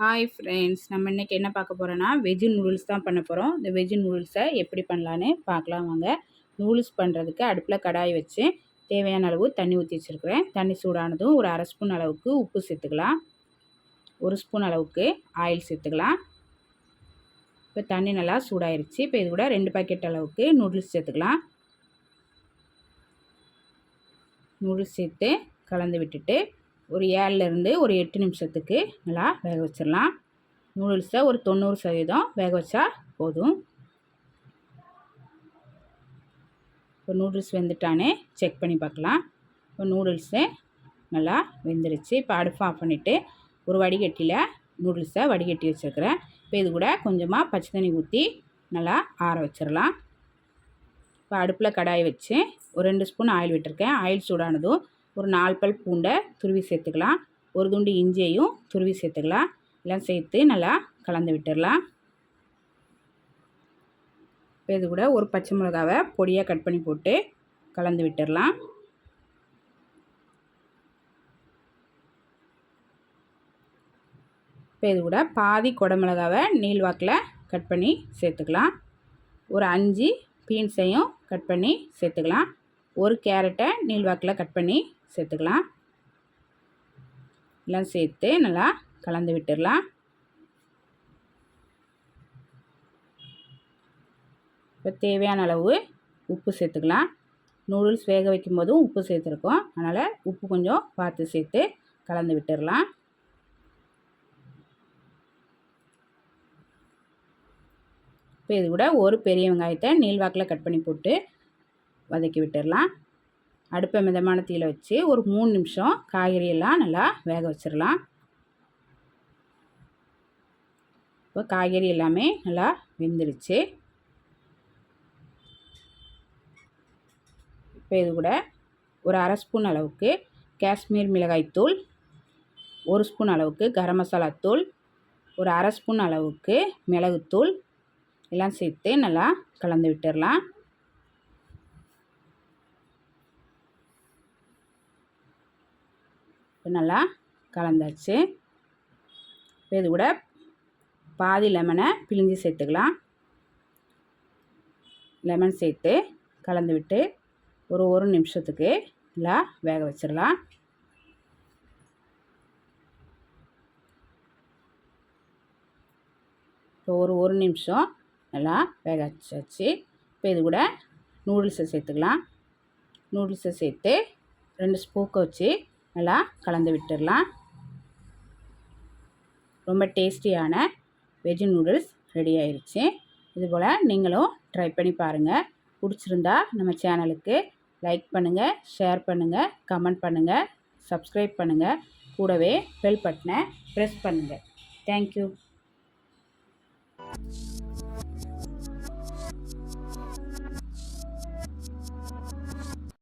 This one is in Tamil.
ஹாய் ஃப்ரெண்ட்ஸ் நம்ம இன்றைக்கி என்ன பார்க்க போகிறோன்னா வெஜ்ஜு நூடுல்ஸ் தான் பண்ண போகிறோம் இந்த வெஜ்ஜு நூடுல்ஸை எப்படி பண்ணலான்னு பார்க்கலாம் வாங்க. நூடுல்ஸ் பண்ணுறதுக்கு அடுப்பில் கடாய் வச்சு தேவையான அளவு தண்ணி ஊற்றி வச்சுருக்குறேன். தண்ணி சூடானதும் ஒரு அரை ஸ்பூன் அளவுக்கு உப்பு சேர்த்துக்கலாம். ஒரு ஸ்பூன் அளவுக்கு ஆயில் சேர்த்துக்கலாம். இப்போ தண்ணி நல்லா சூடாயிருச்சு. இப்போ இது கூட ரெண்டு பாக்கெட் அளவுக்கு நூடுல்ஸ் சேர்த்துக்கலாம். நூடுல்ஸ் சேர்த்து கலந்து விட்டுட்டு ஒரு ஏழுலேருந்து ஒரு எட்டு நிமிஷத்துக்கு நல்லா வேக வச்சிடலாம். நூடுல்ஸை ஒரு தொண்ணூறு சதவீதம் வேக வச்சா போதும். இப்போ நூடுல்ஸ் வெந்துட்டானே செக் பண்ணி பார்க்கலாம். இப்போ நூடுல்ஸு நல்லா வெந்துருச்சு. இப்போ அடுப்பு ஆஃப் பண்ணிவிட்டு ஒரு வடிகட்டியில் நூடுல்ஸை வடிகட்டி வச்சுருக்கிறேன். இப்போ இது கூட கொஞ்சமாக பச்சை தண்ணி ஊற்றி நல்லா ஆற வச்சிடலாம். இப்போ அடுப்பில் கடாயை வச்சு ஒரு ரெண்டு ஸ்பூன் ஆயில் விட்டுருக்கேன். ஆயில் சூடானதும் ஒரு நாலு பல் பூண்டை துருவி சேர்த்துக்கலாம். ஒரு துண்டு இஞ்சியையும் துருவி சேர்த்துக்கலாம். எல்லாம் சேர்த்து நல்லா கலந்து விட்டுடலாம். இப்போ இது கூட ஒரு பச்சை மிளகாவை பொடியாக கட் பண்ணி போட்டு கலந்து விட்டுடலாம். இப்போ இது கூட பாதி குடமிளகாவை நீள்வாக்கில் கட் பண்ணி சேர்த்துக்கலாம். ஒரு அஞ்சு பீன்ஸையும் கட் பண்ணி சேர்த்துக்கலாம். ஒரு கேரட்டை நீள்வாக்கில் கட் பண்ணி சேர்த்துக்கலாம். எல்லாம் சேர்த்து நல்லா கலந்து விட்டுடலாம். இப்போ தேவையான அளவு உப்பு சேர்த்துக்கலாம். நூடுல்ஸ் வேக வைக்கும் போதும் உப்பு சேர்த்துருக்கோம். அதனால் உப்பு கொஞ்சம் பார்த்து சேர்த்து கலந்து விட்டுடலாம். இப்போ இது கூட ஒரு பெரிய வெங்காயத்தை நீள்வாக்கில் கட் பண்ணி போட்டு வதக்கி விட்டுடலாம். அடுப்பை மிதமான தீயில் வச்சு ஒரு மூணு நிமிஷம் காய்கறியெல்லாம் நல்லா வேக வச்சிடலாம். இப்போ காய்கறி எல்லாமே நல்லா வெந்துருச்சு. இப்போ இது கூட ஒரு அரை ஸ்பூன் அளவுக்கு காஷ்மீர் மிளகாய்த்தூள் ஒரு ஸ்பூன் அளவுக்கு கரம் மசாலா தூள் ஒரு அரை ஸ்பூன் அளவுக்கு மிளகுத்தூள் எல்லாம் சேர்த்து நல்லா கலந்து விட்டுடலாம். நல்லா கலந்தாச்சு. இது கூட பாதி லெமனை பிழிஞ்சு சேர்த்துக்கலாம். லெமன் சேர்த்து கலந்து விட்டு ஒரு ஒரு நிமிஷத்துக்கு நல்லா வேக வச்சிடலாம். இப்போ ஒரு ஒரு நிமிஷம் நல்லா வேக வச்சாச்சு. இப்போ இது கூட நூடுல்ஸை சேர்த்துக்கலாம். நூடுல்ஸை சேர்த்து ரெண்டு ஸ்பூக்கை வச்சு நல்லா கலந்து விட்டுடலாம். ரொம்ப டேஸ்டியான வெஜ் நூடுல்ஸ் ரெடி ஆயிடுச்சு இதுபோல் நீங்களும் ட்ரை பண்ணி பாருங்கள் பிடிச்சிருந்தா நம்ம சேனலுக்கு லைக் பண்ணுங்கள் ஷேர் பண்ணுங்கள் கமெண்ட் பண்ணுங்கள் சப்ஸ்கிரைப் பண்ணுங்கள் கூடவே பெல் பட்டனை ப்ரெஸ் பண்ணுங்கள் தேங்க்யூ